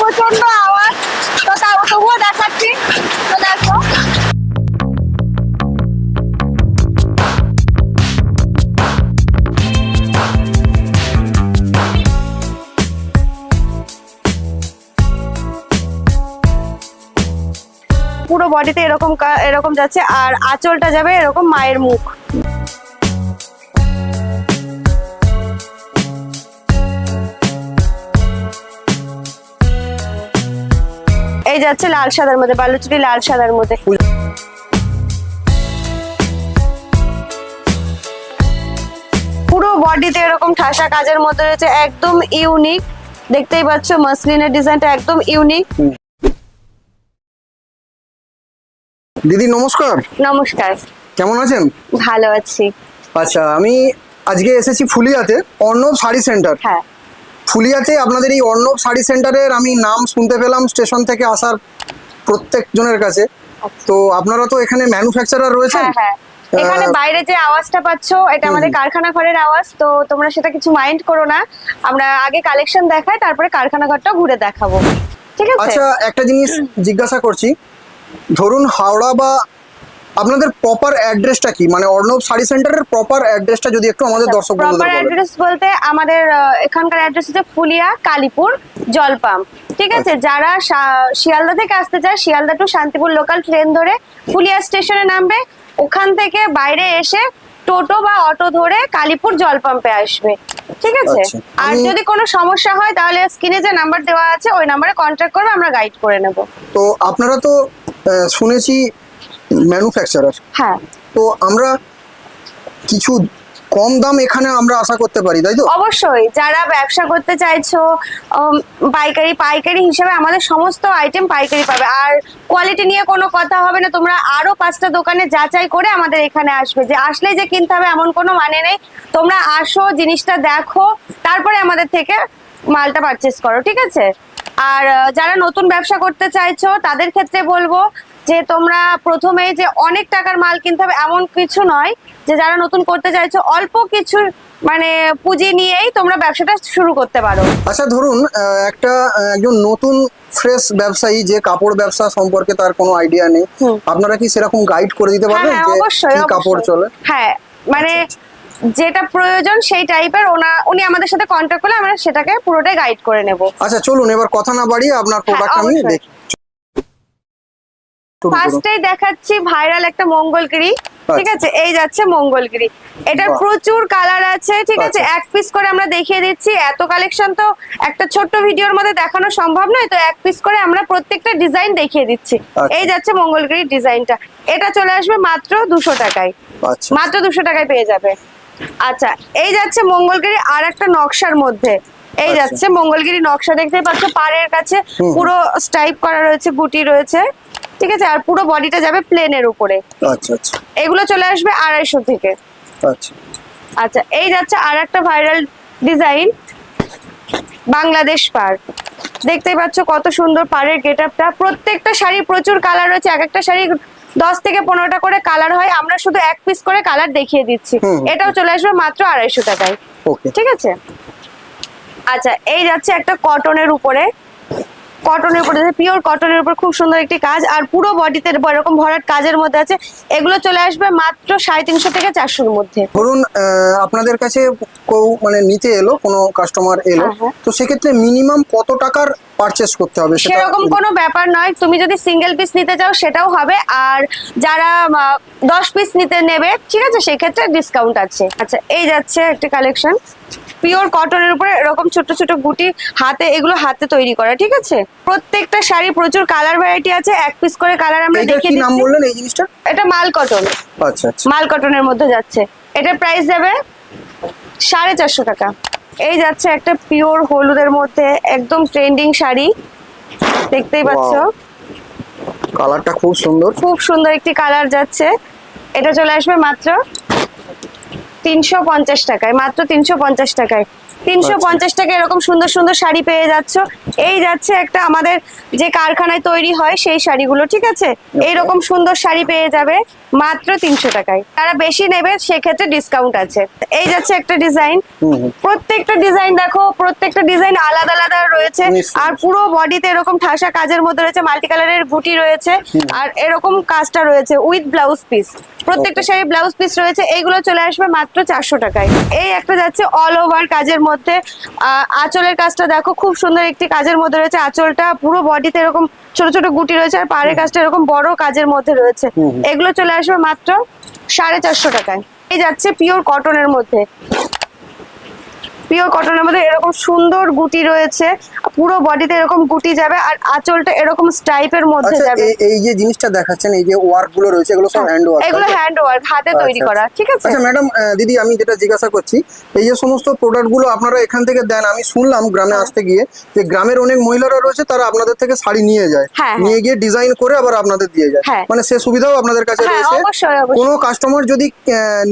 প্রচণ্ড আওয়াজ। তো তাও তবুও দেখাচ্ছি। তো দেখো। পুরো বডিতে এরকম এরকম যাচ্ছে, আর আঁচলটা যাবে এরকম মায়ের মুখ। যাচ্ছে লাল সাদার মধ্যে বালুচুরি লাল সাদার মধ্যে। পুরো বডিতে এরকম ঠাসা কাজের মধ্যে রয়েছে একদম ইউনিক দেখতেই পাচ্ছ মাসলিনের ডিজাইনটা একদম ইউনিক দিদি নমস্কার। নমস্কার। কেমন আছেন? ভালো আছি। আচ্ছা আমি আজকে এসেছি ফুলিয়াতে অর্ণব শাড়ি সেন্টার হ্যাঁ। ফুলিয়াতে আপনাদের এই অর্ণব শাড়ি সেন্টারের আমি নাম শুনতে পেলাম স্টেশন থেকে আসার প্রত্যেক জনের কাছে। তো আপনারা তো এখানে ম্যানুফ্যাকচারার রয়েছেন? হ্যাঁ হ্যাঁ। এখানে বাইরে যে আওয়াজটা পাচ্ছো এটা আমাদের কারখানা ঘরের আওয়াজ তো তোমরা সেটা কিছু মাইন্ড করো না। আমরা আগে কালেকশন দেখাই তারপরে কারখানা ঘরটা ঘুরে দেখাবো। ঠিক আছে? আচ্ছা একটা জিনিস জিজ্ঞাসা করছি। ধরুন হাওড়া বা আপনাদের প্রপার অ্যাড্রেসটা কি? মানে অর্ণব শাড়ি সেন্টারের প্রপার অ্যাড্রেসটা যদি একটু আমাদের দর্শক প্রপার অ্যাড্রেস বলতে আমাদের এখানকার অ্যাড্রেস হচ্ছে ফুলিয়া কালীপুর জলপাম। ঠিক আছে? আচ্ছা। যারা শিয়ালদা থেকে আসতে চায় Sealdah to Shantipur local train ধরে ফুলিয়া স্টেশনে নামবে। ওখান থেকে বাইরে এসে টোটো বা অটো ধরে কালীপুর জল পাম্পে আসবে। ঠিক আছে? আচ্ছা, আর যদি কোনো সমস্যা হয় তাহলে স্ক্রিনে যে নাম্বার দেওয়া আছে ওই নাম্বারে কন্ট্যাক্ট করবে আমরা গাইড করে নেব। তো আপনারা তো শুনেছি ম্যানুফ্যাকচারার হ্যাঁ। তো আমরা কিছু কম দাম এখানে আমরা আশা করতে পারি তাই তো? অবশ্যই। যারা ব্যবসা করতে চাইছো পাইকারি পাইকারি হিসেবে আমাদের সমস্ত আইটেম পাইকারি পাবে। আর কোয়ালিটি নিয়ে কোনো কথা হবে না। তোমরা আরও পাঁচটা দোকানে যাচাই করে আমাদের এখানে আসবে। যে আসলে যে কিনতে হবে এমন কোনো মানে নেই। তোমরা আসো জিনিসটা দেখো তারপরে আমাদের থেকে মালটা পারচেস করো ঠিক আছে? আর যারা নতুন ব্যবসা করতে চাইছো তাদের ক্ষেত্রে বলব যে তোমরা প্রথমে যে অনেক টাকার মাল কিনতে হবে এমন কিছু নয় যে যারা নতুন করতে চাইছো অল্প কিছু মানে পুঁজি নিয়েই তোমরা ব্যবসাটা শুরু করতে পারো। আচ্ছা ধরুন একটা একজন নতুন ফ্রেশ ব্যবসায়ী যে কাপড় ব্যবসা সম্পর্কে তার কোনো আইডিয়া নেই আপনারা কি সেরকম গাইড করে দিতে হ্যাঁ পারবেন হ্যাঁ যে কি কাপড়। চলে? হ্যাঁ মানে আচ্ছা, যেটা প্রয়োজন সেই টাইপের ওনা উনি আমাদের সাথে কন্ট্যাক্ট করলে আমরা সেটাকে পুরোটাই গাইড করে নেব। আচ্ছা চলুন এবার কথা না বাড়িয়ে আপনার প্রোডাক্ট আমি দেখি। ফার্স্টেই দেখাচ্ছি ভাইরাল একটা মঙ্গলগিরি ঠিক আচ্ছা। আছে? এই যাচ্ছে মঙ্গলগিরি। বাহ। প্রচুর কালার আছে ঠিক আছে। এক পিস করে আমরা দেখিয়ে দিচ্ছি। এত কালেকশন তো একটা ছোট্ট ভিডিওর মধ্যে দেখানো সম্ভব নয় তো এক পিস করে আমরা প্রত্যেকটা ডিজাইন দেখিয়ে দিচ্ছি। আচ্ছা। এই যাচ্ছে মঙ্গলগিরির ডিজাইনটা এটা চলে আসবে মাত্র দুশো টাকায়। আচ্ছা। মাত্র দুশো টাকায় পেয়ে যাবে। আচ্ছা এই যাচ্ছে মঙ্গলগিরি আর একটা নকশার মধ্যে। এই। যাচ্ছে মঙ্গলগিরি নকশা দেখতে পাচ্ছ পাড়ের কাছে পুরো স্টাইপ করা রয়েছে গুটি রয়েছে। ঠিক আছে? আর পুরো বডিটা যাবে প্লেনের উপরে। আচ্ছা আচ্ছা। এগুলো চলে আসবে আড়াইশো থেকে। আচ্ছা। আচ্ছা এই যাচ্ছে আর একটা ভাইরাল ডিজাইন বাংলাদেশ পার দেখতেই পাচ্ছ কত সুন্দর পাড়ের গেট আপটা প্রত্যেকটা শাড়ি প্রচুর কালার রয়েছে। এক একটা শাড়ি দশ থেকে পনেরোটা করে কালার হয়। আমরা শুধু এক পিস করে কালার দেখিয়ে দিচ্ছি। এটাও চলে আসবে মাত্র আড়াইশো টাকায়। ঠিক আছে? আচ্ছা এই যাচ্ছে একটা কটনের উপরে। কটনের উপর পিওর কটনের উপর খুব সুন্দর একটি কাজ। আর পুরো বডিতে এরকম ভরাট কাজের মধ্যে আছে। এগুলো চলে আসবে মাত্র সাড়ে তিনশো থেকে চারশোর মধ্যে। ধরুন আহ, আপনাদের কাছে কেউ মানে নিতে এলো কোনো কাস্টমার এলো হ্যাঁ, হ্যাঁ। তো সেক্ষেত্রে মিনিমাম কত টাকার পারচেস করতে হবে সেরকম কোনো ব্যাপার নয় তুমি যদি সিঙ্গেল পিস নিতে চাও সেটাও হবে আর যারা দশ পিস নিতে নেবে ঠিক আছে সেক্ষেত্রে ডিসকাউন্ট আছে। আচ্ছা এই যাচ্ছে একটা কালেকশন পিওর কটনের উপরে এরকম ছোট ছোট গুটি হাতে এগুলো হাতে তৈরি করা ঠিক আছে? প্রত্যেকটা শাড়ি প্রচুর কালার ভ্যারাইটি আছে এক পিস করে কালার আমরা কি নাম বললেন এই জিনিসটা? এটা মাল কটন আচ্ছা আচ্ছা। মাল কটনের মধ্যে যাচ্ছে। এটার প্রাইস যাবে সাড়ে চারশো টাকা। এই যাচ্ছে একটা পিওর হলুদের মধ্যে একদম ট্রেন্ডিং শাড়ি। দেখতেই পাচ্ছ? কালারটা খুব সুন্দর। খুব সুন্দর একটি কালার যাচ্ছে। এটা চলে আসবে মাত্র তিনশো পঞ্চাশ টাকায় মাত্র তিনশো পঞ্চাশ টাকায়। তিনশো আচ্ছা। পঞ্চাশ টাকা এরকম সুন্দর সুন্দর শাড়ি পেয়ে যাচ্ছ। এই যাচ্ছে একটা আমাদের যে কারখানায় তৈরি হয় সেই শাড়িগুলো ঠিক আছে? এইরকম সুন্দর শাড়ি পেয়ে যাবে। মাত্র তিনশো টাকায়। তারা বেশি নেবে সেক্ষেত্রে ডিসকাউন্ট আছে। এই যাচ্ছে একটা ডিজাইন। প্রত্যেকটা ডিজাইন দেখো প্রত্যেকটা ডিজাইন আলাদা আলাদা রয়েছে। আর পুরো বডিতে এরকম ঠাসা কাজের মধ্যে রয়েছে মাল্টি কালারের গুটি রয়েছে আর এরকম কাজটা রয়েছে উইথ ব্লাউজ পিস প্রত্যেকটা শাড়ি ব্লাউজ পিস রয়েছে এইগুলো চলে আসবে মাত্র চারশো টাকায়। এই একটা যাচ্ছে অল ওভার কাজের মধ্যে। আহ, আঁচলের কাজটা দেখো খুব সুন্দর একটি কাজের মধ্যে রয়েছে। আঁচলটা পুরো বডিতে এরকম ছোট ছোট গুটি রয়েছে আর পাড়ের কাজটা এরকম বড় কাজের মধ্যে রয়েছে। এগুলো চলে আসবে মাত্র সাড়ে চারশো টাকায়। এই যাচ্ছে পিওর কটনের মধ্যে। পিওর কটনের মধ্যে এরকম সুন্দর গুটি রয়েছে পুরো বডিতে এরকম গুটি যাবে আর আঁচলটা এরকম স্টাইপের মধ্যে আচ্ছা যাবে। এই- যে জিনিসটা দেখাচ্ছেন এই যে ওয়ার্কগুলো রয়েছে এগুলো সব হ্যান্ড ওয়ার্ক এগুলো হ্যান্ড ওয়ার্ক হাতে তৈরি আচ্ছা, করা ঠিক আছে? আচ্ছা ম্যাডাম দিদি আমি যেটা জিজ্ঞাসা করছি এই যে সমস্ত প্রোডাক্টগুলো আপনারা এখান থেকে দেন আমি শুনলাম গ্রামে আসতে গিয়ে যে গ্রামের অনেক মহিলারা রয়েছে তারা আপনাদের থেকে শাড়ি নিয়ে যায়। হ্যাঁ, নিয়ে গিয়ে ডিজাইন করে আবার আপনাদের দিয়ে যায়। হ্যাঁ। মানে সে সুবিধাও আপনাদের কাছে হ্যাঁ রয়েছে। কোনো কাস্টমার যদি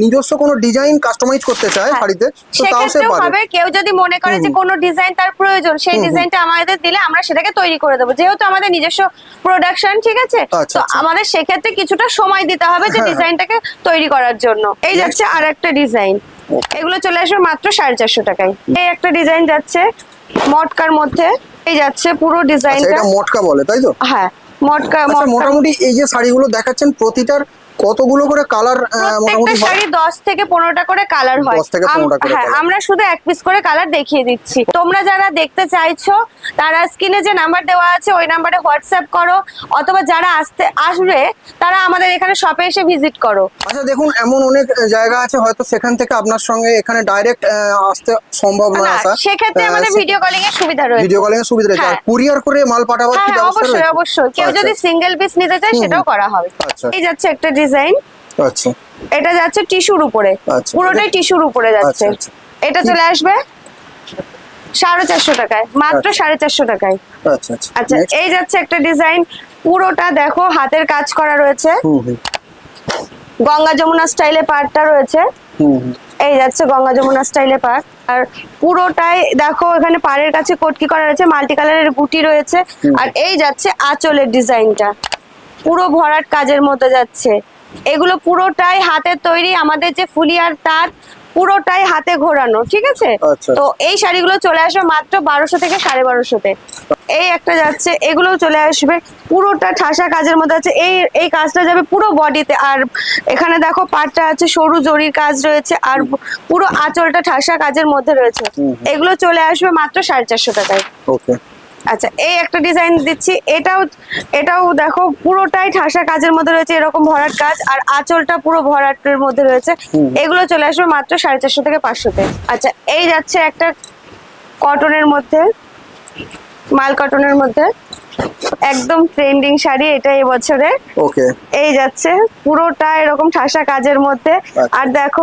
নিজস্ব কোনো ডিজাইন কাস্টমাইজ করতে চায় হ্যাঁ। শাড়িতে তো তাও সে পারে কেউ যদি মনে করে যে কোনো ডিজাইন তার প্রয়োজন সেই ডিজাইনটা আমাদের দিলে আমরা সেটাকে তৈরি করে দেবো। যেহেতু আমাদের নিজস্ব প্রোডাকশন ঠিক আছে? আচ্ছা, তো আচ্ছা। আমাদের সেক্ষেত্রে কিছুটা সময় দিতে হবে যে হ্যাঁ, হ্যাঁ। ডিজাইনটাকে তৈরি করার জন্য। এই যাচ্ছে আর একটা ডিজাইন এগুলো চলে আসবে মাত্র সাড়ে চারশো টাকায়। এই একটা ডিজাইন যাচ্ছে মটকার মধ্যে। এই যাচ্ছে পুরো আচ্ছা ডিজাইনটা মটকা বলে তাই তো? হ্যাঁ আচ্ছা মটকা। মোটামুটি এই যে শাড়িগুলো দেখাচ্ছেন প্রতিটার কতগুলো করে কালার মোটামুটি? শাড়ি দশ থেকে পনেরোটা করে কালার হয়। 10 থেকে 15টা করে হ্যাঁ আমরা শুধু এক পিস করে কালার দেখিয়ে দিচ্ছি। তোমরা যারা দেখতে চাইছো তারা স্ক্রিনে যে নাম্বার দেওয়া আছে ওই নাম্বারে হোয়াটসঅ্যাপ করো অথবা যারা আসতে আসবে তারা আমাদের এখানে শপে এসে ভিজিট করো। আচ্ছা দেখুন এমন অনেক জায়গা আছে হয়তো সেখান থেকে আপনার সঙ্গে এখানে ডাইরেক্ট আসতে সম্ভব না, আসা সেক্ষেত্রে আমাদের ভিডিও কলিং এর সুবিধা রয়েছে। ভিডিও কলিং এর সুবিধা রয়েছে। আর হ্যাঁ। কুরিয়ার করে মাল পাঠাবার কি হ্যাঁ ব্যবস্থা অবশ্যই রয়েছে? অবশ্যই। কেউ আচ্ছা, যদি সিঙ্গেল পিস নিতে চায় সেটাও করা হবে। আচ্ছা। এই যাচ্ছে একটা ডিজাইন আচ্ছা। এটা যাচ্ছে টিস্যুর উপরে। আচ্ছা। পুরোটাই টিস্যুর উপরে যাচ্ছে। আচ্ছা, আচ্ছা। এটা চলে আসবে সাড়ে চারশো টাকায়। মাত্র। সাড়ে চারশো টাকায়। আচ্ছা আচ্ছা। আচ্ছা এই যাচ্ছে একটা ডিজাইন। পুরোটা দেখো হাতের কাজ করা রয়েছে। গঙ্গা যমুনা স্টাইলে পার্টটা রয়েছে। এই যাচ্ছে গঙ্গা যমুনা স্টাইলে পার্ট আর পুরোটাই দেখো এখানে পাড়ের কাছে কটকি করা রয়েছে মাল্টি কালারের গুটি রয়েছে। আর এই যাচ্ছে আঁচলের ডিজাইনটা। পুরো ভরাট কাজের মতো যাচ্ছে। এগুলো পুরোটাই হাতের তৈরি আমাদের যে ফুলিয়ার তার পুরোটাই হাতে ঘোরানো ঠিক আছে? আচ্ছা। তো এই শাড়িগুলো চলে আসবে মাত্র বারোশো থেকে সাড়ে বারোশোতে। এই একটা যাচ্ছে এগুলোও চলে আসবে পুরোটা ঠাসা কাজের মধ্যে আছে। এই এই কাজটা যাবে পুরো বডিতে আর এখানে দেখো পাটটা আছে সরু জরির কাজ রয়েছে আর পুরো আঁচলটা ঠাসা কাজের মধ্যে রয়েছে। এগুলো চলে আসবে মাত্র সাড়ে চারশো টাকায়। ওকে। আচ্ছা এই একটা ডিজাইন দিচ্ছি। এটাও এটাও দেখো পুরোটাই ঠাসা কাজের মধ্যে রয়েছে এরকম ভরাট কাজ আর আঁচলটা পুরো ভরাটের মধ্যে রয়েছে। এগুলো চলে আসবে মাত্র সাড়ে চারশো থেকে পাঁচশোতে আচ্ছা এই যাচ্ছে একটা কটনের মধ্যে মাল কটনের মধ্যে। একদম ট্রেন্ডিং শাড়ি এটা এই বছরে ওকে এই যাচ্ছে পুরোটা এরকম ঠাসা কাজের মধ্যে। আচ্ছা। আর দেখো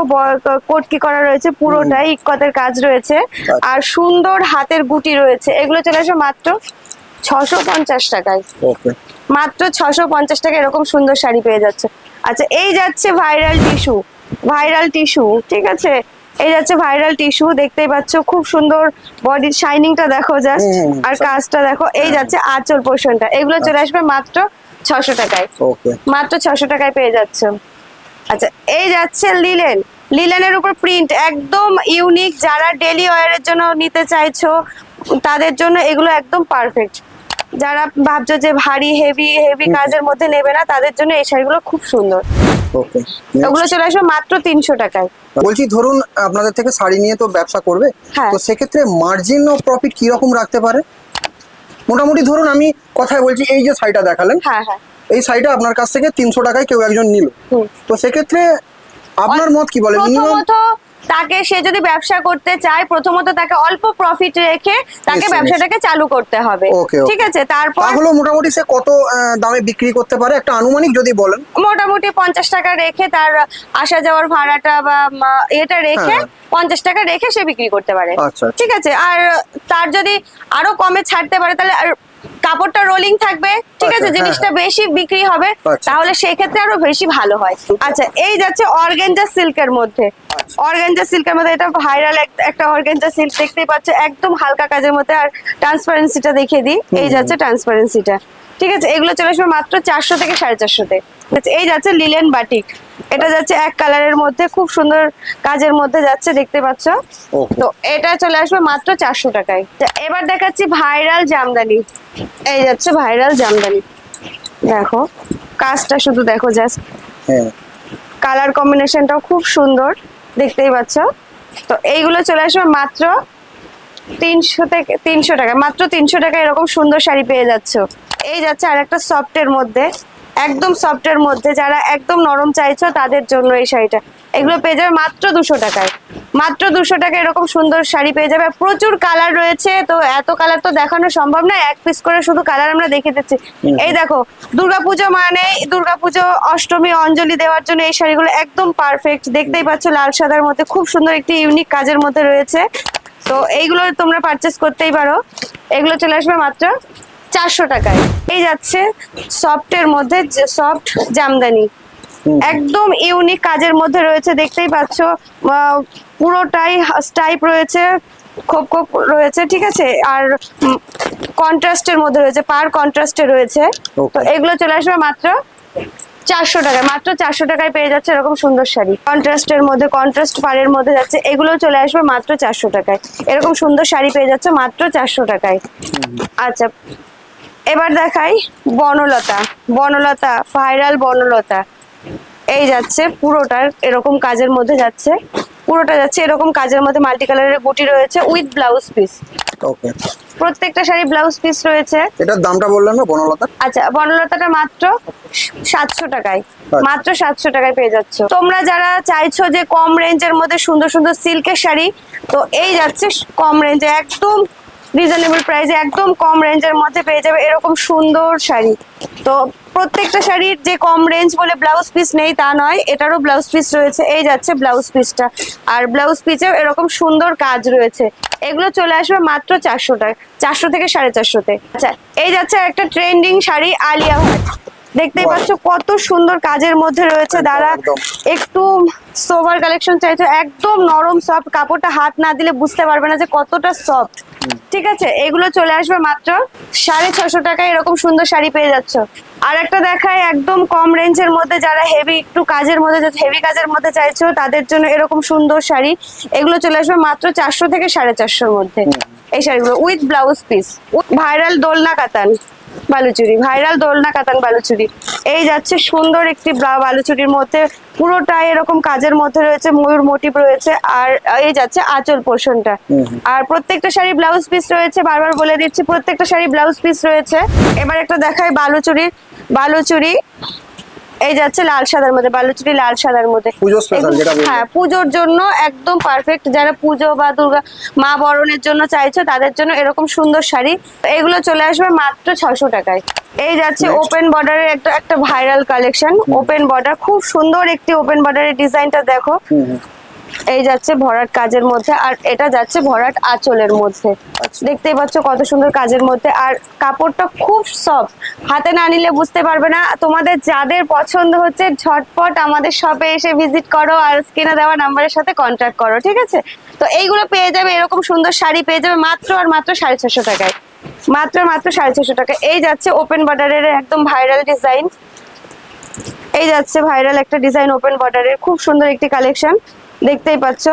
কোটকি করা রয়েছে পুরোটাই ইকতের কাজ রয়েছে। আচ্ছা। আর সুন্দর হাতের গুটি রয়েছে এগুলো চলে আসবে মাত্র ছশো পঞ্চাশ টাকায়। ওকে মাত্র ছশো পঞ্চাশ টাকা এরকম সুন্দর শাড়ি পেয়ে যাচ্ছে। আচ্ছা এই যাচ্ছে ভাইরাল টিস্যু ভাইরাল টিস্যু ঠিক আছে? এই যাচ্ছে ভাইরাল টিস্যু দেখতেই পাচ্ছ খুব সুন্দর বডির শাইনিংটা দেখো জাস্ট আর কাজটা দেখো এই যাচ্ছে আঁচল পোষণটা এগুলো চলে আসবে মাত্র ছশো টাকায়। মাত্র ছশো টাকায় পেয়ে যাচ্ছ। আচ্ছা এই যাচ্ছে লিলেন। লিলেনের উপর প্রিন্ট একদম ইউনিক যারা ডেলি ওয়ারের জন্য নিতে চাইছো তাদের জন্য এগুলো একদম পারফেক্ট যারা ভাবছ যে ভারী হেভি হেভি কাজের মধ্যে নেবে না তাদের জন্য এই শাড়িগুলো খুব সুন্দর। ওকে ওগুলো চলে আসবে মাত্র তিনশো টাকায়। বলছি ধরুন আপনাদের থেকে শাড়ি নিয়ে তো ব্যবসা করবে হ্যাঁ। তো সেক্ষেত্রে মার্জিন ও প্রফিট কি রকম রাখতে পারে? মোটামুটি ধরুন আমি কথায় বলছি এই যে শাড়িটা দেখালেন হ্যাঁ হ্যাঁ। এই শাড়িটা আপনার কাছ থেকে তিনশো টাকায় কেউ একজন নিল। তো সেক্ষেত্রে আপনার মত কি বলে? মিনিমাম তাকে সে যদি ব্যবসা করতে চায় প্রথমত তাকে অল্প প্রফিট রেখে তাকে ব্যবসাটাকে চালু করতে হবে. ঠিক আছে? তারপর তাহলে মোটামুটি সে কত দামে বিক্রি করতে পারে? একটা আনুমানিক যদি বলেন। মোটামুটি পঞ্চাশ টাকা রেখে তার আসা যাওয়ার ভাড়াটা বা এটা রেখে হ্যাঁ। পঞ্চাশ টাকা রেখে সে বিক্রি করতে পারে। আচ্ছা, আচ্ছা। ঠিক আছে? আর তার যদি আরও কমে ছাড়তে পারে তাহলে আর কাপড়টা রোলিং থাকবে ঠিক আচ্ছা, আছে? হ্যাঁ, জিনিসটা বেশি বিক্রি হবে আচ্ছা। তাহলে সেই ক্ষেত্রে আরও বেশি ভালো হয়। আচ্ছা এই যাচ্ছে অর্গেঞ্জা সিল্কের মধ্যে। আচ্ছা। অর্গেঞ্জা সিল্কের মধ্যে এটা ভাইরাল একটা অর্গেঞ্জা সিল্ক দেখতেই পাচ্ছ একদম হালকা কাজের মধ্যে। আর ট্রান্সপারেন্সিটা দেখিয়ে দিই এই যাচ্ছে ট্রান্সপারেন্সিটা ঠিক আছে এগুলো চলে আসবে মাত্র চারশো থেকে সাড়ে চারশোতে। আচ্ছা, এই যাচ্ছে লিলেন বাটিক এটা যাচ্ছে এক কালারের মধ্যে খুব সুন্দর কাজের মধ্যে যাচ্ছে দেখতে পাচ্ছ? তো এটা চলে আসবে মাত্র চারশো টাকায়। তো এবার দেখাচ্ছি ভাইরাল জামদানি। এই যাচ্ছে ভাইরাল জামদানি। দেখো কাজটা শুধু দেখো জাস্ট কালার কম্বিনেশনটাও খুব সুন্দর দেখতেই পাচ্ছ? তো এইগুলো চলে আসবে মাত্র তিনশো থেকে তিনশো টাকা। মাত্র তিনশো টাকা এরকম সুন্দর শাড়ি পেয়ে যাচ্ছ। এই যাচ্ছে আর একটা সফটের মধ্যে। একদম সফটের মধ্যে যারা একদম নরম চাইছো তাদের জন্য এই শাড়িটা। এগুলো পেয়ে যাবে মাত্র দুশো টাকায়। মাত্র দুশো টাকা এরকম সুন্দর শাড়ি পেয়ে যাবে। প্রচুর কালার রয়েছে তো এত কালার তো দেখানো সম্ভব না। এক পিস করে শুধু কালার আমরা দেখে দিচ্ছি। এই দেখো দুর্গাপুজো মানে দুর্গাপুজো অষ্টমী অঞ্জলি দেওয়ার জন্য এই শাড়িগুলো একদম পারফেক্ট দেখতেই পাচ্ছ লাল সাদার মধ্যে খুব সুন্দর একটি ইউনিক কাজের মধ্যে রয়েছে। তো এইগুলো তোমরা পারচেস করতেই পারো। এগুলো চলে আসবে মাত্র চারশো টাকায়। এই যাচ্ছে সফটের মধ্যে সফট জামদানি। একদম ইউনিক কাজের মধ্যে রয়েছে দেখতেই পাচ্ছ। পুরোটাই স্টাইপ রয়েছে খোপ খোপ রয়েছে ঠিক আছে? আর কন্ট্রাস্টের মধ্যে রয়েছে পার কন্ট্রাস্টে রয়েছে। তো এগুলো চলে আসবে মাত্র চারশো টাকায়। মাত্র চারশো টাকায় পেয়ে যাচ্ছে এরকম সুন্দর শাড়ি। কন্ট্রাস্টের মধ্যে কন্ট্রাস্ট পাড়ের মধ্যে যাচ্ছে এগুলো চলে আসবে মাত্র চারশো টাকায়। এরকম সুন্দর শাড়ি পেয়ে যাচ্ছে মাত্র চারশো টাকায়। আচ্ছা এবার দেখাই বনলতা। বনলতা ভাইরাল বনলতা। এই যাচ্ছে পুরোটার এরকম কাজের মধ্যে যাচ্ছে। পুরোটা যাচ্ছে এরকম কাজের মধ্যে মাল্টি কালারের গুটি রয়েছে উইথ ব্লাউজ পিস ওকে প্রত্যেকটা শাড়ি ব্লাউজ পিস রয়েছে। এটার দামটা বললেন না বনলতা? আচ্ছা বনলতাটা মাত্র সাতশো টাকায়। আচ্ছা। মাত্র সাতশো টাকায় পেয়ে যাচ্ছ। তোমরা যারা চাইছো যে কম রেঞ্জের মধ্যে সুন্দর সুন্দর সিল্কের শাড়ি তো এই যাচ্ছে কম রেঞ্জে একদম রিজনেবল প্রাইসে একদম কম রেঞ্জের মধ্যে পেয়ে যাবে এরকম সুন্দর শাড়ি। তো প্রত্যেকটা শাড়ির যে কম রেঞ্জ বলে ব্লাউজ পিস নেই তা নয়, এটারও ব্লাউজ পিস রয়েছে। এই যাচ্ছে ব্লাউজ পিসটা আর ব্লাউজ পিসেও এরকম সুন্দর কাজ রয়েছে। এগুলো চলে আসবে মাত্র চারশো টাকা, চারশো থেকে সাড়ে চারশোতে। আচ্ছা এই যাচ্ছে একটা ট্রেন্ডিং শাড়ি, আলিয়া ভাট। দেখতেই। পাচ্ছ কত সুন্দর কাজের মধ্যে রয়েছে দাঁড়া। একটু সোভার কালেকশন চাইছো একদম নরম সফট কাপড়টা হাত না দিলে বুঝতে পারবে না যে কতটা সফট ঠিক আছে? এগুলো চলে আসবে মাত্র সাড়ে ছশো টাকায় এরকম সুন্দর শাড়ি পেয়ে যাচ্ছ। আর একটা দেখায় একদম কম রেঞ্জের মধ্যে যারা হেভি একটু কাজের মধ্যে হেভি কাজের মধ্যে চাইছো তাদের জন্য এরকম সুন্দর শাড়ি। এগুলো চলে আসবে মাত্র চারশো থেকে সাড়ে চারশোর মধ্যে এই শাড়িগুলো উইথ ব্লাউজ পিস ভাইরাল দোলনা কাতান। বালুচুরি ভাইরাল দোলনা কাতান বালুচুরি। এই যাচ্ছে সুন্দর একটি বালুচুরির মধ্যে পুরোটাই এরকম কাজের মধ্যে রয়েছে ময়ূর মোটিভ রয়েছে আর এই যাচ্ছে আঁচল পোর্শনটা। আর প্রত্যেকটা শাড়ি ব্লাউজ পিস রয়েছে বারবার বলে দিচ্ছি প্রত্যেকটা শাড়ি ব্লাউজ পিস রয়েছে। এবার একটা দেখায় বালুচুরির বালুচুরি এই যাচ্ছে লাল সাদার মধ্যে বালুচুরি লাল সাদার মধ্যে। হ্যাঁ পুজোর জন্য একদম পারফেক্ট যারা পুজো বা দুর্গা মা বরণের জন্য চাইছো তাদের জন্য এরকম সুন্দর শাড়ি। এগুলো চলে আসবে মাত্র ছশো টাকায়। এই যাচ্ছে ওপেন বর্ডারের একটা একটা ভাইরাল কালেকশন ওপেন বর্ডার খুব সুন্দর একটি ওপেন বর্ডারের ডিজাইনটা দেখো। এই যাচ্ছে ভরাট কাজের মধ্যে আর এটা যাচ্ছে ভরাট আঁচলের মধ্যে। দেখতেই পাচ্ছ কত সুন্দর কাজের মধ্যে। আর কাপড়টা খুব সফট হাতে না নিলে বুঝতে পারবে না। তোমাদের যাদের পছন্দ হচ্ছে, ঝটপট আমাদের শপে এসে ভিজিট করো আর স্ক্রিনে দেওয়া নাম্বারের সাথে কন্ট্যাক্ট করো, ঠিক আছে? তো এইগুলো পেয়ে যাবে, এরকম সুন্দর শাড়ি পেয়ে যাবে মাত্র আর মাত্র সাড়ে ছশো টাকায়। মাত্র মাত্র সাড়ে ছশো টাকা। এই যাচ্ছে ওপেন বর্ডারের একদম ভাইরাল ডিজাইন এই যাচ্ছে ভাইরাল একটা ডিজাইন ওপেন বর্ডারের খুব সুন্দর একটি কালেকশন দেখতেই পাচ্ছ।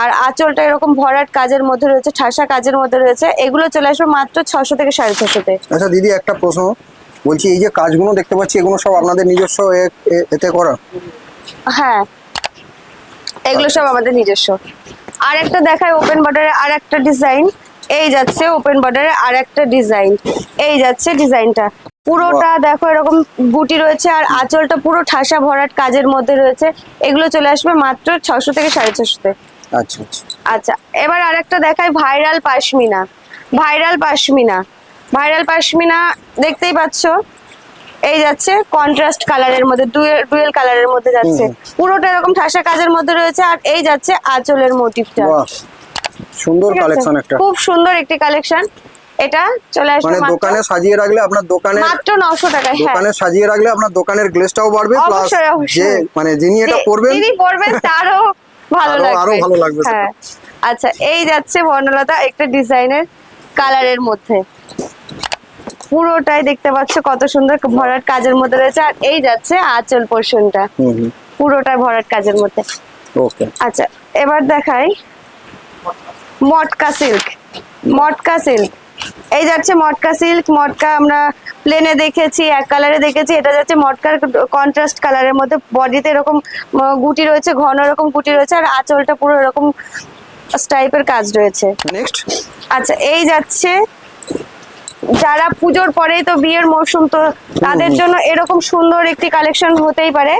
আর আঁচলটা এরকম ভরাট কাজের মধ্যে রয়েছে ঠাসা কাজের মধ্যে রয়েছে। এগুলো চলে আসবে মাত্র ছশো থেকে সাড়ে ছশোতে আচ্ছা দিদি একটা প্রশ্ন। বলছি এই যে কাজগুলো দেখতে পাচ্ছি এগুলো সব আপনাদের নিজস্ব এতে করা? হ্যাঁ। এগুলো সব আমাদের নিজস্ব। আর একটা দেখায় ওপেন বর্ডারে আর একটা ডিজাইন এই যাচ্ছে ওপেন বর্ডারে আর একটা ডিজাইন এই যাচ্ছে ডিজাইনটা পুরোটা দেখো এরকম বুটি রয়েছে আর আঁচলটা পুরো ঠাসা ভরাট কাজের মধ্যে রয়েছে। এগুলো চলে আসবে মাত্র ছশো থেকে সাড়ে ছশোতে আচ্ছা আচ্ছা। আচ্ছা এবার আরেকটা দেখাই viral pashmina. Viral pashmina. Viral pashmina দেখতেই পাচ্ছ? এই যাচ্ছে কন্ট্রাস্ট কালারের মধ্যে ডুয়েল কালারের মধ্যে যাচ্ছে। পুরোটা এরকম ঠাসা কাজের মধ্যে রয়েছে আর এই যাচ্ছে আঁচলের মোটিভটা সুন্দর কালেকশন একটা। খুব সুন্দর একটি কালেকশন এটা চলে আসবে মানে দোকানে সাজিয়ে রাখলে আপনার দোকানের মাত্র নশো টাকায় হ্যাঁ। দোকানে সাজিয়ে রাখলে আপনার দোকানের গ্লেজটাও বাড়বে প্লাস। যে মানে যিনি এটা পরবেন যিনি পরবেন তারও ভালো লাগবে। আরও ভালো লাগবে হ্যাঁ। আচ্ছা এই যাচ্ছে বর্ণলতা একটা ডিজাইনের কালারের মধ্যে। পুরোটাই দেখতে পাচ্ছ কত সুন্দর ভরাট কাজের মধ্যে রয়েছে। আর এই যাচ্ছে আঁচল পোর্শনটা পুরোটাই ভরাট কাজের মধ্যে। ওকে আচ্ছা এবার দেখাই মটকা সিল্ক মটকা সিল্ক। এই যাচ্ছে মটকা সিল্ক মটকা আমরা প্লেনে দেখেছি এক কালারে দেখেছি এটা যাচ্ছে মটকার কন্ট্রাস্ট কালারের মধ্যে। বডিতে এরকম গুটি রয়েছে ঘন এরকম গুটি রয়েছে আর আঁচলটা পুরো এরকম টাইপের কাজ রয়েছে। নেক্সট আচ্ছা এই যাচ্ছে যারা পুজোর পরেই তো বিয়ের মরশুম তো তাদের জন্য এরকম সুন্দর একটি কালেকশন হতেই পারে।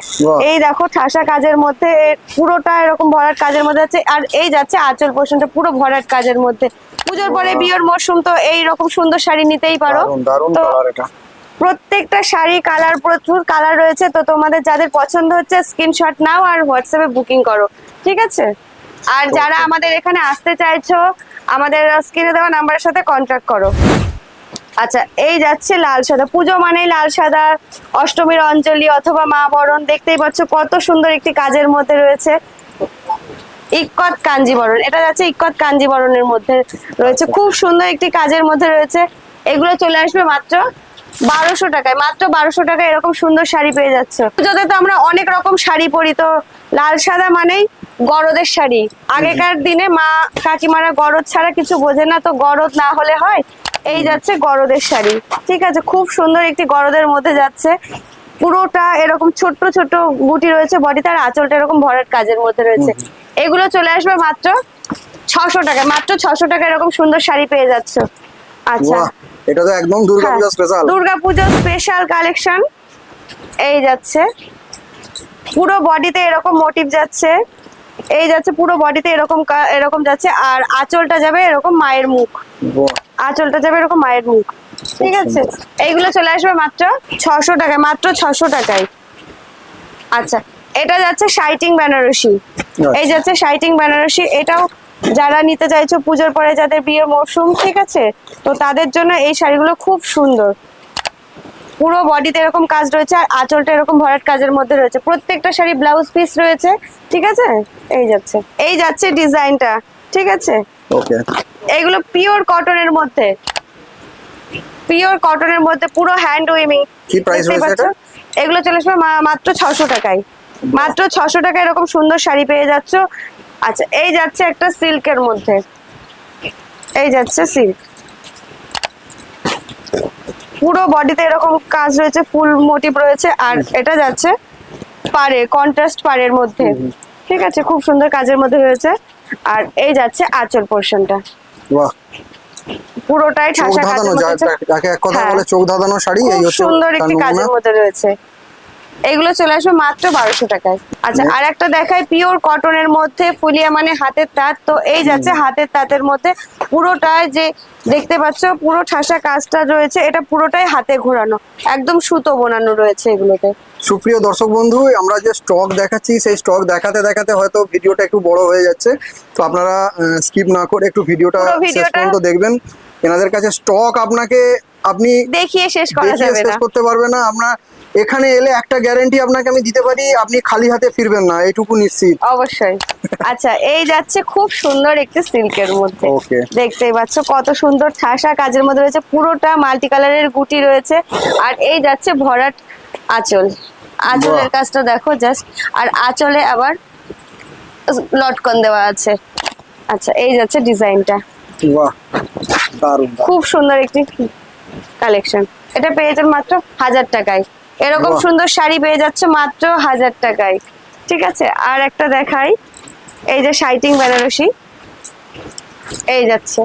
এই দেখো ঠাসা কাজের মধ্যে পুরোটা এরকম ভরাট কাজের মধ্যে আছে আর এই যাচ্ছে আঁচল পোষণটা পুরো ভরাট কাজের মধ্যে। পুজোর পরে বিয়ের মরশুম তো এই রকম সুন্দর শাড়ি নিতেই পারো। তো প্রত্যেকটা শাড়ি কালার প্রচুর কালার রয়েছে তো তোমাদের যাদের পছন্দ হচ্ছে স্ক্রিনশট নাও আর হোয়াটসঅ্যাপে বুকিং করো ঠিক আছে? আর যারা আমাদের এখানে আসতে চাইছো আমাদের স্ক্রিনে দেওয়া নাম্বারের সাথে কন্ট্যাক্ট করো। আচ্ছা এই যাচ্ছে লাল সাদা। পুজো মানেই লাল সাদা অষ্টমীর অঞ্জলি অথবা মা বরণ। দেখতেই পাচ্ছ কত সুন্দর একটি কাজের মধ্যে রয়েছে। ইক্কত কাঞ্জিবরণ এটা যাচ্ছে ইক্কত কাঞ্জিবরণের মধ্যে রয়েছে। খুব সুন্দর একটি কাজের মধ্যে রয়েছে। এগুলো চলে আসবে মাত্র বারোশো টাকায়। মাত্র বারোশো টাকায় এরকম সুন্দর শাড়ি পেয়ে যাচ্ছে। পুজোতে তো আমরা অনেক রকম শাড়ি পরি তো লাল সাদা মানেই গরদের শাড়ি। আগেকার দিনে মা কাকিমারা গরদ ছাড়া কিছু বোঝে না তো গরদ না হলে হয় এই যাচ্ছে গরদের শাড়ি। ঠিক আছে খুব সুন্দর একটি গরদের মধ্যে যাচ্ছে। পুরোটা এরকম ছোট্ট ছোট্ট গুটি রয়েছে বডিতে আর আঁচলটা এরকম ভরাট কাজের মধ্যে রয়েছে। এগুলো চলে আসবে মাত্র ছশো টাকা মাত্র ছশো টাকা এরকম সুন্দর শাড়ি পেয়ে যাচ্ছে। আচ্ছা। এটা তো একদম দুর্গা পূজা স্পেশাল দুর্গা পুজো স্পেশাল কালেকশন এই যাচ্ছে। পুরো বডিতে এরকম মোটিভ যাচ্ছে। এই যাচ্ছে পুরো বডিতে এরকম এরকম যাচ্ছে আর আঁচলটা যাবে এরকম মায়ের মুখ। আঁচলটা যাবে এরকম মায়ের মুখ। ঠিক আছে? এইগুলো চলে আসবে মাত্র ছশো টাকায় মাত্র ছশো টাকায়। আচ্ছা এটা যাচ্ছে শাইটিং বেনারসি। এই যাচ্ছে শাইটিং বেনারসি। এটাও যারা নিতে চাইছো পুজোর পরে যাদের বিয়ের মরশুম ঠিক আছে? তো তাদের জন্য এই শাড়িগুলো খুব সুন্দর। পুরো বডিতে এরকম কাজ রয়েছে আর আঁচলটা এরকম ভরাট কাজের মধ্যে রয়েছে। প্রত্যেকটা শাড়ি ব্লাউজ পিস রয়েছে ঠিক আছে? এই যাচ্ছে। এই যাচ্ছে ডিজাইনটা ঠিক আছে? ওকে এগুলো পিওর কটনের মধ্যে। পিওর কটনের মধ্যে পুরো হ্যান্ড উইমিং কি price রয়েছে এটা? এগুলো চলে আসবে মাত্র ছশো টাকায়। মাত্র ছশো টাকায় এরকম সুন্দর শাড়ি পেয়ে যাচ্ছ। আচ্ছা এই যাচ্ছে একটা সিল্কের মধ্যে। এই যাচ্ছে সিল্ক পুরো বডিতে এরকম কাজ রয়েছে ফুল মোটিভ রয়েছে আর এটা যাচ্ছে পারে কন্ট্রাস্ট পারের মধ্যে। ঠিক আছে খুব সুন্দর কাজের মধ্যে হয়েছে। আর এই যাচ্ছে আচল পোর্শনটা বাহ। পুরোটাই ঠাসা রয়েছে। যাকে এক কথা হ্যাঁ। বলে চোখ ধাঁধানো শাড়ি এই হচ্ছে সুন্দর একটি কাজের মধ্যে রয়েছে। এগুলো চলে আসবে মাত্র বারোশো টাকায়। আচ্ছা আর একটা দেখায় পিওর কটনের মধ্যে ফুলিয়া মানে হাতের তাঁত। তো এই যাচ্ছে হাতের তাঁতের মধ্যে। পুরোটাই যে দেখতে পাচ্ছ পুরো ঠাসা কাজটা রয়েছে। এটা পুরোটাই হাতে ঘোরানো। একদম সুতো বোনানো রয়েছে এগুলোতে। সুপ্রিয় দর্শক বন্ধু আমরা যে স্টক দেখাচ্ছি সেই স্টক দেখাতে দেখাতে হয়তো ভিডিওটা একটু বড় হয়ে যাচ্ছে। তো আপনারা স্কিপ না করে একটু ভিডিওটা শেষ পর্যন্ত দেখবেন। এনাদের কাছে স্টক আপনাকে আপনি দেখিয়ে শেষ করা যাবে না। করতে পারবে না। আপনার এখানে এলে একটা গ্যারান্টি আপনাকে আমি দিতে পারি আপনি খালি হাতে ফিরবেন না এইটুকু নিশ্চিত। অবশ্যই। আচ্ছা এই যাচ্ছে খুব সুন্দর একটি সিল্কের মধ্যে। Okay. দেখতেই পাচ্ছ কত সুন্দর ঠাসা কাজের মধ্যে রয়েছে পুরোটা মাল্টি কালারের গুটি রয়েছে। আর এই যাচ্ছে ভরাট আঁচল। আঁচলের। কাজটা দেখো জাস্ট আর আঁচলে আবার লটকন দেওয়া আছে। আচ্ছা এই যাচ্ছে ডিজাইনটা। বাহ দারুণ। খুব সুন্দর একটি কালেকশন এটা পেয়ে যাবেন মাত্র হাজার টাকায়। এরকম সুন্দর শাড়ি পেয়ে যাচ্ছে মাত্র হাজার টাকায়। ঠিক আছে? আর একটা দেখাই। এই যে শাইটিং বেনারসি। এই যাচ্ছে।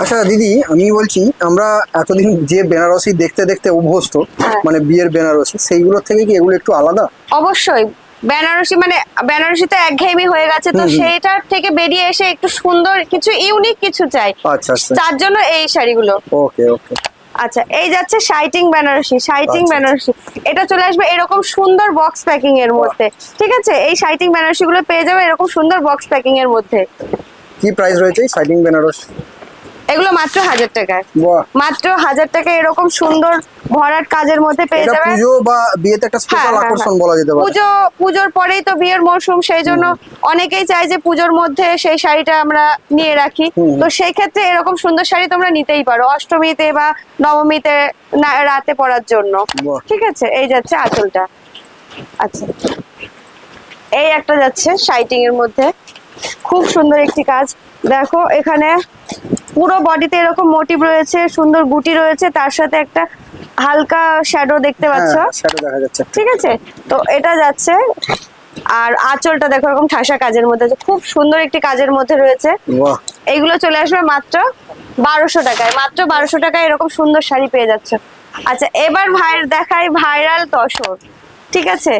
আচ্ছা দিদি আমি বলছি আমরা এতদিন যে বেনারসি দেখতে দেখতে অভ্যস্ত হ্যাঁ। মানে বিয়ের বেনারসি সেইগুলোর থেকে কি এগুলো একটু আলাদা? অবশ্যই। বেনারসি মানে বেনারসি তো একঘেয়েমি হয়ে গেছে তো। সেইটার থেকে বেরিয়ে এসে একটু সুন্দর কিছু ইউনিক কিছু চাই। আচ্ছা আচ্ছা। তার জন্য এই শাড়িগুলো। ওকে ওকে। আচ্ছা এই যাচ্ছে শাইটিং বেনারসি শাইটিং বেনারসি এটা চলে আসবে এরকম সুন্দর বক্স প্যাকিং এর মধ্যে। ঠিক আছে? এই শাইটিং বেনারসি গুলো পেয়ে যাবে এরকম সুন্দর বক্স প্যাকিং এর মধ্যে। কি প্রাইস রয়েছে শাইটিং বেনারস এগুলো মাত্র হাজার টাকায়। মাত্র হাজার টাকা এরকম সুন্দর ভরাট কাজের মধ্যে পেয়ে এটা যাবে পুজো বা বিয়েতে একটা স্পেশাল হ্যাঁ, হ্যাঁ, আকর্ষণ হ্যাঁ। বলা যেতে পারে। পুজো পুজোর পরেই তো বিয়ের মরশুম সেই জন্য অনেকেই চায় যে পুজোর মধ্যে সেই শাড়িটা আমরা নিয়ে রাখি। তো সেই ক্ষেত্রে এরকম সুন্দর শাড়ি তোমরা নিতেই পারো অষ্টমীতে বা নবমীতে রাতে পরার জন্য। ঠিক আছে? এই যাচ্ছে আঁচলটা। আচ্ছা। এই একটা যাচ্ছে শাইটিং এর মধ্যে। খুব সুন্দর একটি কাজ। দেখো এখানে পুরো বডিতে এরকম মোটিভ রয়েছে সুন্দর গুটি রয়েছে তার সাথে একটা হালকা শ্যাডো দেখতে পাচ্ছ। হ্যাঁ দেখা যাচ্ছে। ঠিক আছে? তো এটা যাচ্ছে। আর আঁচলটা দেখো এরকম ঠাসা কাজের মধ্যে। খুব সুন্দর একটি কাজের মধ্যে রয়েছে। এইগুলো চলে আসবে মাত্র বারোশো টাকায়। মাত্র বারোশো টাকায় এরকম সুন্দর শাড়ি পেয়ে যাচ্ছে। আচ্ছা এবার ভাই দেখাই ভাইরাল তসর। ঠিক আছে?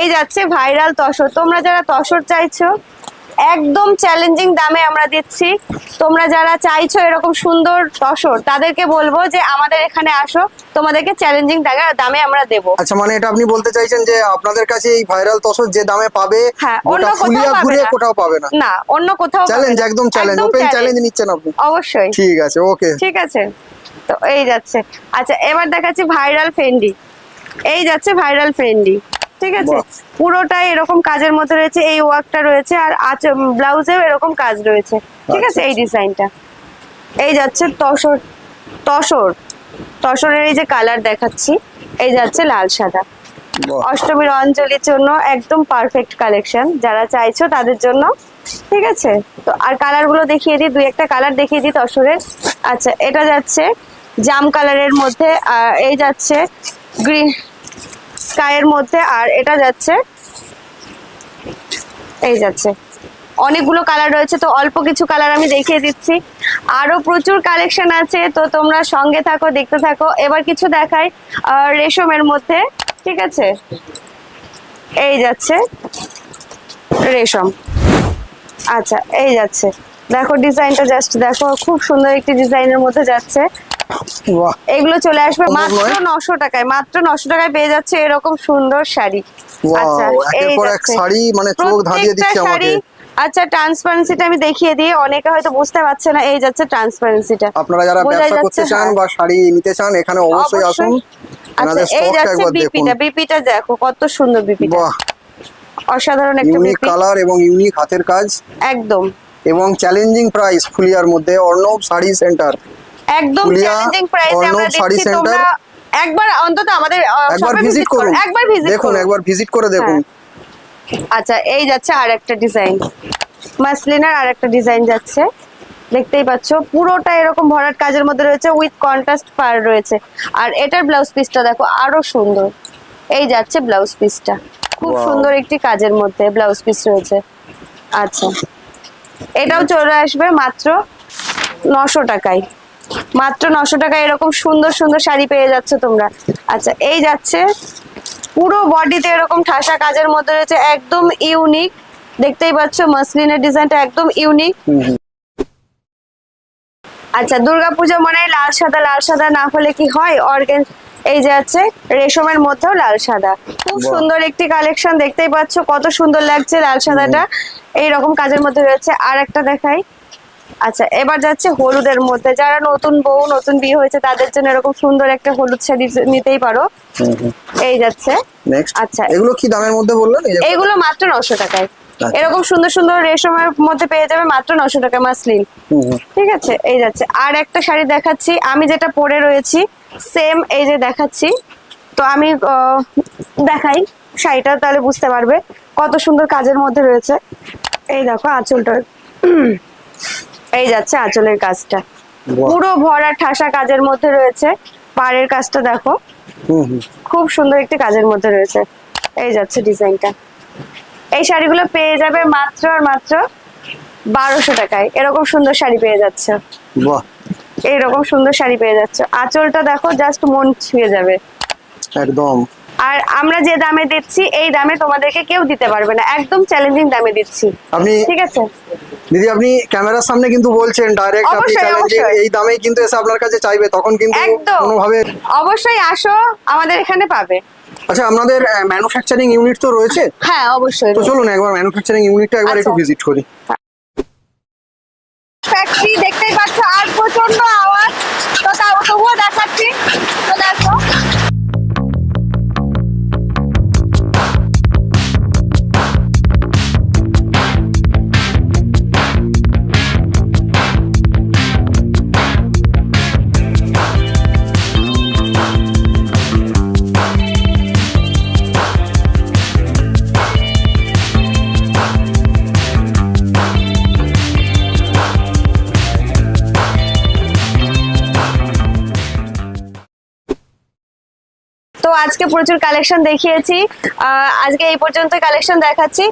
এই যাচ্ছে ভাইরাল তসর। তোমরা যারা তসর চাইছো একদম চ্যালেঞ্জিং দামে আমরা দিচ্ছি। তোমরা যারা চাইছো এরকম সুন্দর তসর তাদেরকে বলব যে আমাদের এখানে আসো তোমাদেরকে চ্যালেঞ্জিং দামে আমরা দেবো। আচ্ছা মানে এটা আপনি বলতে চাইছেন যে আপনাদের কাছে এই ভাইরাল তসর যে দামে পাবে হ্যাঁ, অন্য কোথাও পাবে ঘুরে না। কোথাও পাবে না। না অন্য কোথাও চ্যালেঞ্জ একদম চ্যালেঞ্জ ওপেন চ্যালেঞ্জ নিচ্ছেন আপনি। অবশ্যই। ঠিক আছে ওকে ঠিক আছে। তো এই যাচ্ছে। আচ্ছা এবার দেখাচ্ছি ভাইরাল ফ্রেন্ডি এই যাচ্ছে ভাইরাল ফ্রেন্ডি ঠিক আছে। পুরোটাই এরকম কাজের মধ্যে রয়েছে এই ওয়ার্কটা রয়েছে আর ব্লাউজেও এরকম কাজ রয়েছে। ঠিক আছে? এই ডিজাইনটা এই যাচ্ছে তসর তসর। তসরের এই যে কালার দেখাচ্ছি এই যাচ্ছে লাল সাদা। অষ্টমীর অঞ্জলির জন্য একদম পারফেক্ট কালেকশন যারা চাইছো তাদের জন্য। ঠিক আছে? তো আর কালারগুলো দেখিয়ে দিই দুই একটা কালার দেখিয়ে দিই তসরের। আচ্ছা এটা যাচ্ছে জাম কালারের মধ্যে এই যাচ্ছে গ্রিন স্কাইয়ের মধ্যে, আর এটা যাচ্ছে। এই যাচ্ছে। অনেকগুলো কালার রয়েছে, তো অল্প কিছু কালার আমি দেখিয়ে দিচ্ছি। আরও প্রচুর কালেকশন আছে, তো তোমরা সঙ্গে থাকো, দেখতে থাকো। এবার কিছু দেখাই রেশমের মধ্যে, ঠিক আছে? এই যাচ্ছে রেশম। আচ্ছা এই যাচ্ছে। দেখো, ডিজাইনটা জাস্ট দেখো, খুব সুন্দর একটি ডিজাইনের মধ্যে যাচ্ছে। এগুলো চলে আসবে মাত্র নশো টাকায় মাত্র নশো টাকায় পেয়ে যাচ্ছে এরকম সুন্দর শাড়ি। আচ্ছা এই। শাড়ি মানে চোখ ধাঁধিয়ে দিচ্ছে আমাকে। আচ্ছা ট্রান্সপারেন্সিটা আমি দেখিয়ে দিই। অনেকে হয়তো বুঝতে পারছে না এই যাচ্ছে ট্রান্সপারেন্সিটা আপনারা যারা ব্যবসা করতে চান। বা শাড়ি নিতে চান এখানে অবশ্যই আসুন। আচ্ছা এনাদের এই যাচ্ছে বিপিটা বিপিটা দেখো কত সুন্দর বিপিটা অসাধারণ একটা ইউনিক কালার এবং ইউনিক হাতের কাজ। একদম। এবং চ্যালেঞ্জিং প্রাইস ফুলিয়ার মধ্যে অর্ণব শাড়ি সেন্টার একদম চ্যালেঞ্জিং প্রাইসে আমরা দিচ্ছি তোমরা একবার অন্তত আমাদের একবার ভিজিট করুন। একবার ভিজিট দেখুন একবার ভিজিট করে দেখুন। আচ্ছা এই যাচ্ছে আর একটা ডিজাইন মাসলিনার আর একটা ডিজাইন যাচ্ছে। দেখতেই পাচ্ছ পুরোটা এরকম ভরাট কাজের মধ্যে রয়েছে উইথ কন্ট্রাস্ট পার রয়েছে। আর এটার ব্লাউজ পিসটা দেখো আরও সুন্দর। এই যাচ্ছে ব্লাউজ পিসটা খুব সুন্দর একটি কাজের মধ্যে ব্লাউজ পিস রয়েছে। আচ্ছা। এটাও চলে আসবে মাত্র নশো টাকায়। মাত্র নশো টাকা এরকম সুন্দর সুন্দর শাড়ি পেয়ে যাচ্ছে তোমরা। আচ্ছা এই যাচ্ছে। পুরো বডিতে এরকম ঠাসা কাজের মধ্যে রয়েছে একদম ইউনিক দেখতেই পাচ্ছ মাসলিনের ডিজাইনটা একদম ইউনিক আচ্ছা দুর্গাপুজো মানে লাল সাদা লাল সাদা না হলে কি হয়? অর্গেন এই যে আছে রেশমের মধ্যেও লাল সাদা। খুব সুন্দর একটি কালেকশন দেখতেই পাচ্ছ কত সুন্দর লাগছে লাল সাদাটা। এই রকম কাজের মধ্যে রয়েছে। আর একটা দেখাই। আচ্ছা এবার যাচ্ছে হলুদের মধ্যে। যারা নতুন বউ নতুন বিয়ে হয়েছে তাদের জন্য এরকম সুন্দর একটা হলুদ শাড়ি নিতেই পারো। এই যাচ্ছে। আচ্ছা। এগুলো কি দামের মধ্যে বললেন? এইগুলো মাত্র নশো টাকায়। আচ্ছা। এরকম সুন্দর সুন্দর রেশমের মধ্যে পেয়ে যাবে মাত্র নশো টাকা মাসলিন। ঠিক আছে? এই যাচ্ছে। আর একটা শাড়ি দেখাচ্ছি। আমি যেটা পরে রয়েছি সেম এই যে দেখাচ্ছি। তো আমি দেখাই শাড়িটা তাহলে বুঝতে পারবে কত সুন্দর কাজের মধ্যে রয়েছে। এই দেখো আঁচলটা এই যাচ্ছে আঁচলের কাজটা। পুরো ভরা ঠাসা কাজের মধ্যে রয়েছে। পাড়ের কাজটা দেখো। খুব সুন্দর একটি কাজের মধ্যে রয়েছে। এই যাচ্ছে ডিজাইনটা। এই শাড়িগুলো পেয়ে যাবে মাত্র আর মাত্র বারোশো টাকায়। এরকম সুন্দর শাড়ি পেয়ে যাচ্ছে। এইরকম সুন্দর শাড়ি পেয়ে যাচ্ছে। আঁচলটা দেখো জাস্ট মন ছুঁয়ে যাবে। একদম। আর আমরা যে দামে দিচ্ছি এই দামে তোমাদেরকে কেউ দিতে পারবে না। একদম চ্যালেঞ্জিং দামে দিচ্ছি। আপনি ঠিক আছে? দিদি আপনি ক্যামেরার সামনে কিন্তু বলছেন ডাইরেক্ট আপনি চ্যালেঞ্জিং। এই দামেই কিন্তু এসে আপনার কাছে চাইবে তখন কিন্তু কোনোভাবে অবশ্যই আসো আমাদের এখানে পাবে। আচ্ছা আপনাদের ম্যানুফ্যাকচারিং ইউনিট তো রয়েছে? হ্যাঁ অবশ্যই তো চলুন একবার ম্যানুফ্যাকচারিং ইউনিটটা একবার একটু আচ্ছা। ভিজিট করি। ফ্যাক্টরি দেখতেই পাচ্ছ আর প্রচণ্ড আওয়াজ। তো তাও তবুও দেখাচ্ছি। তো দেখো আজকে প্রচুর কালেকশন দেখিয়েছি। আজকে এই পর্যন্ত কালেকশন দেখাচ্ছি।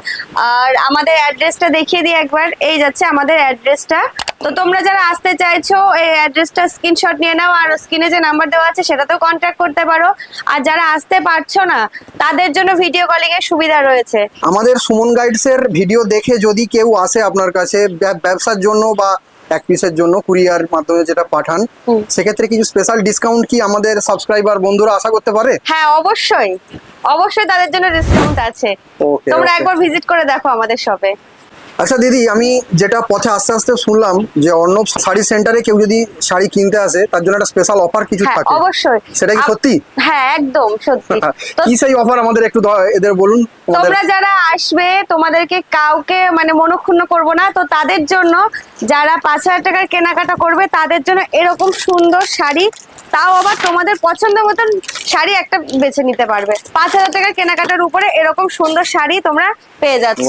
আর আমাদের অ্যাড্রেসটা দেখিয়ে দিই একবার। এই যাচ্ছে আমাদের অ্যাড্রেসটা তো তোমরা যারা আসতে চাইছো, এই অ্যাড্রেসটা স্ক্রিনশট নিয়ে নাও। আর স্ক্রিনে যে নাম্বার দেওয়া আছে, সেটাতেও কন্ট্যাক্ট করতে পারো। আর যারা আসতে পারছ না, তাদের জন্য ভিডিও কলিং এর সুবিধা রয়েছে। আমাদের সুমন গাইডস এর ভিডিও দেখে যদি কেউ আসে আপনার কাছে ব্যবসার জন্য বা এক পিসের জন্য কুরিয়ার মাধ্যমে যেটা পাঠান। সেক্ষেত্রে কিছু স্পেশাল ডিসকাউন্ট কি আমাদের সাবস্ক্রাইবার বন্ধুরা আশা করতে পারে? হ্যাঁ অবশ্যই। অবশ্যই তাদের জন্য ডিসকাউন্ট আছে। তোমরা একবার ভিজিট করে দেখো আমাদের শপে আচ্ছা দিদি আমি যেটা পথে আস্তে আস্তে শুনলাম যে অন্য শাড়ি সেন্টারে কেউ যদি শাড়ি কিনতে আসে তার জন্য একটা স্পেশাল অফার কিছু হ্যাঁ থাকে। অবশ্যই। সেটা কি সত্যি? হ্যাঁ একদম সত্যি। কি সেই অফার আমাদের একটু এদের বলুন? তোমরা যারা আসবে তোমাদেরকে কাউকে মানে মনক্ষুণ্ণ করব না তো তাদের জন্য যারা পাঁচ হাজার টাকার কেনাকাটা করবে তাদের জন্য এরকম সুন্দর শাড়ি তাও আবার তোমাদের পছন্দ মতন শাড়ি একটা বেছে নিতে পারবে। পাঁচ হাজার টাকার কেনাকাটার উপরে এরকম সুন্দর শাড়ি তোমরা পেয়ে যাচ্ছ।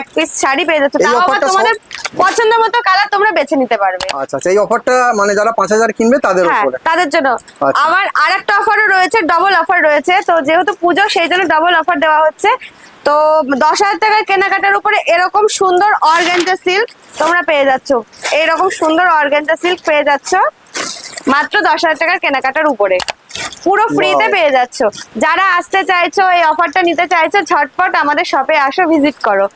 এক পিস শাড়ি পেয়ে যাচ্ছ। তাও আবার তোমাদের পছন্দ মতো কালার তোমরা বেছে নিতে পারবে। আচ্ছা আচ্ছা এই অফারটা মানে যারা পাঁচ হাজার কিনবে তাদের হ্যাঁ উপরে। তাদের জন্য। আচ্ছা। আবার আর একটা অফারও রয়েছে ডবল অফার রয়েছে। তো যেহেতু পুজো সেই জন্য ডবল অফার দেওয়া হচ্ছে। তো দশ হাজার টাকার কেনাকাটার উপরে এরকম সুন্দর অর্গ্যানজা সিল্ক তোমরা পেয়ে যাচ্ছ। এইরকম সুন্দর অর্গ্যানজা সিল্ক পেয়ে যাচ্ছ। মাত্র দশ হাজার টাকার কেনাকাটার উপরে। পুরো ফ্রিতে. পেয়ে যাচ্ছ। যারা আসতে চাইছো এই অফারটা নিতে চাইছো ঝটপট আমাদের শপে আসো ভিজিট করো।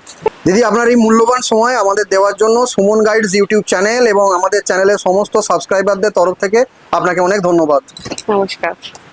দিদি আপনার এই মূল্যবান সময় আমাদের দেওয়ার জন্য সুমন গাইডস ইউটিউব চ্যানেল এবং আমাদের চ্যানেলের সমস্ত সাবস্ক্রাইবারদের তরফ থেকে আপনাকে অনেক ধন্যবাদ। নমস্কার।